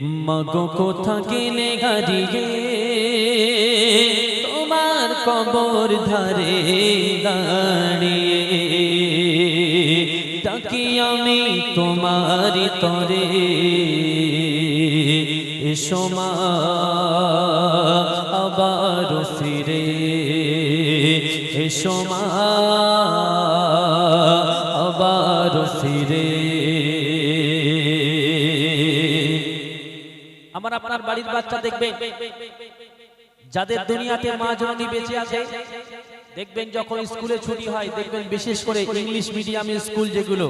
মগো কোথা গেলে গাড়িয়ে তোমার কবর ধারে দাঁড়িয়ে ডাকি আমি তোমার তরে। এসো মা, আবার ফিরে। এসো মা, আবার ফিরে। আমার আপনার বাড়ির বাচ্চা দেখবেন। যাদের দুনিয়াতে মা জননী বেঁচে আছে দেখবেন যখন স্কুলে ছুটি হয় দেখবেন বিশেষ করে ইংলিশ মিডিয়ামের স্কুল যেগুলো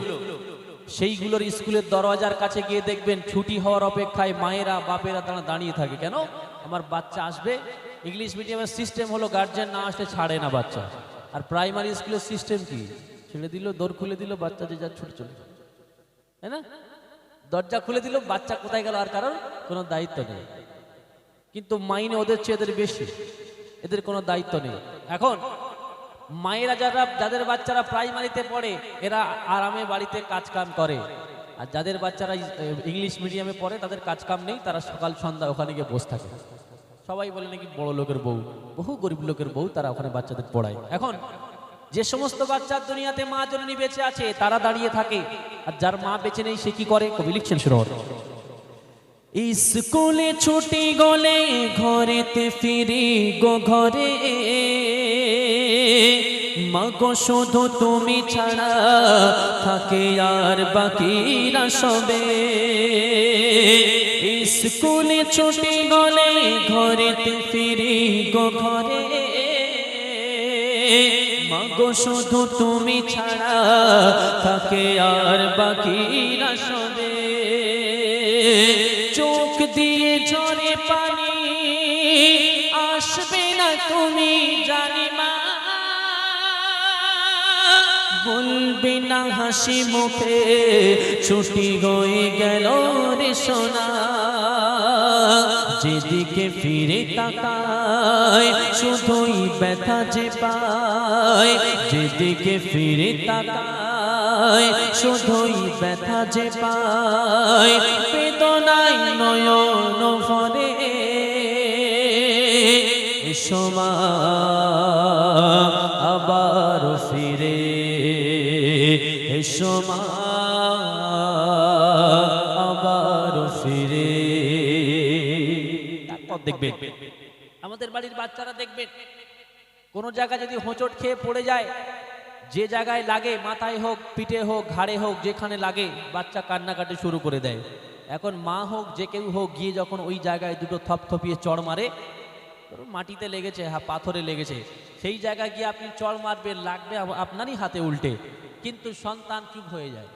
সেইগুলোর স্কুলের দরওয়াজার কাছে গিয়ে দেখবেন ছুটি হওয়ার অপেক্ষায় মায়েরা বাপেরা তারা দাঁড়িয়ে থাকে। কেন? আমার বাচ্চা আসবে ইংলিশ মিডিয়ামের সিস্টেম হলো গার্জেন না আসলে ছাড়ে না বাচ্চা। আর প্রাইমারি স্কুলের সিস্টেম কি? ছেড়ে দিল দৌড় খুলে দিল বাচ্চা যে যার ছুটে চলে তাই না? দরজা খুলে দিল, বাচ্চা কোথায় গেল আর কারণ কোনো দায়িত্ব নেই। কিন্তু মাইনে ওদের চেয়ে এদের বেশি, এদের কোনো দায়িত্ব নেই। এখন মায়েরা যারা, যাদের বাচ্চারা প্রাইমারিতে পড়ে, এরা আরামে বাড়িতে কাজ কাম করে। আর যাদের বাচ্চারা ইংলিশ মিডিয়ামে পড়ে, তাদের কাজ কাম নেই, তারা সকাল সন্ধ্যা ওখানে গিয়ে বসে থাকে। সবাই বলে নাকি বড় লোকের বউ, বহু গরিব লোকের বউ তারা ওখানে বাচ্চাদের পড়ায়। এখন যে সমস্ত বাচ্চার দুনিয়াতে মা জননী বেঁচে আছে, তারা দাঁড়িয়ে থাকে। আর যার মা বেঁচে নেই, সে কি করে? কবি লিখছেন শুরু স্কুলে ছুটি গলে, ঘরেতে ফিরি গো ঘরে। মাগো শুধু তুমি ছাড়া থাকে আর বাকিরা সবে। স্কুলে ছুটি গলে, ঘরেতে ফিরি গো ঘরে। মাগো শুধু তুমি ছাড়া থাকে আর বাকিরা সবে। চোখ দিয়ে ঝরে পানি আসবে না তুমি জানি মা। বলবে না হাসি মুখে, ছুটি হয়ে গেল রে সোনা। যেদিকে ফিরে তাকায়, শুধুই ব্যথা যে পায়। যেদিকে ফিরে তাকায়, শুধুই ব্যথা যে পায়। বেদনায় নয়ন ভরে এসো মা, আবার ফিরে এসো দেখবেন। আমাদের বাড়ির বাচ্চারা দেখবেন, কোন জায়গা যদি হোঁচট খেয়ে পড়ে যায়, যে জায়গায় লাগে, মাথায় হোক, পিঠে হোক, ঘাড়ে হোক, যেখানে লাগে, বাচ্চা কান্নাকাটি শুরু করে দেয়। এখন মা হোক, যে কেউ হোক, গিয়ে যখন ওই জায়গায় দুটো থপথপিয়ে চড় মারে মাটিতে লেগেছে হ্যাঁ পাথরে লেগেছে, সেই জায়গায় গিয়ে আপনি চড় মারবেন, লাগবে আপনারই হাতে উল্টে। কিন্তু সন্তান চুপ হয়ে যায়।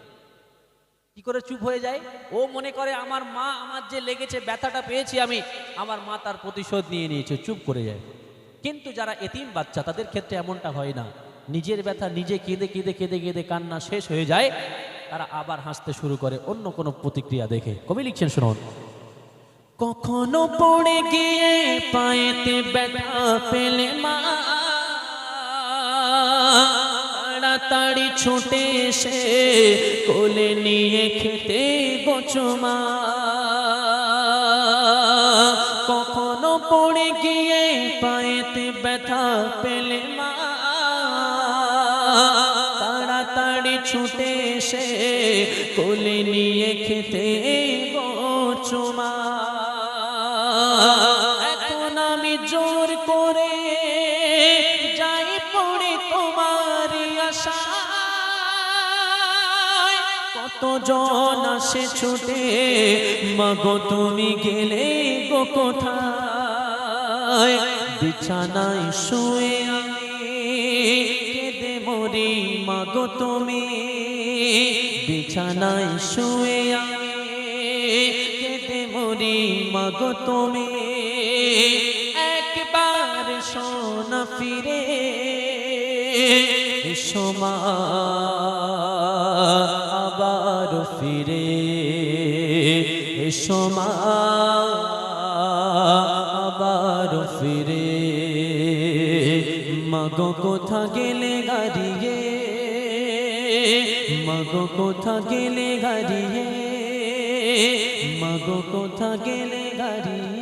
কি করে চুপ হয়ে যায়? ও মনে করে, আমার মা আমার যে লেগেছে, ব্যথাটা পেয়েছি আমি। আমার মা তার প্রতিশোধ নিয়ে নিয়েছে, চুপ করে যায়। কিন্তু যারা এতিম বাচ্চা, তাদের ক্ষেত্রে এমনটা হয় না। নিজের ব্যথা নিজে কেঁদে কেঁদে কেঁদে কেঁদে কান্না শেষ হয়ে যায়। তারা আবার হাসতে শুরু করে, অন্য কোনো প্রতিক্রিয়া দেখে। কবি লিখছেন, শুনুন। কখনো পড়ে গিয়ে পায়েতে ব্যথা পেলে মা তাড়াতাড়ি ছুটে এসে কোলে নিয়ে খেতে গোচমা কখনো পড়ে গিয়ে পায়েতে ব্যথা পেলে মা। তাড়াতাড়ি ছুটে এসে কোলে নিয়ে খেতে গোচমা কত জন আসে ছুটে? মাগো, তুমি গেলে গো কোথায়? বিছানায় শুয়ে আমি কেঁদে মরি, মাগো, তুমি বিছানায় শুয়ে আমি কেঁদে মরি, মাগো, তুমি একবার সোনা ফিরে এসো আবার ফিরে। মগ কোথা গেলে গাড়িয়ে মগ কোথা গেলে গাড়িয়ে মগ কোথা গেলে গাড়ি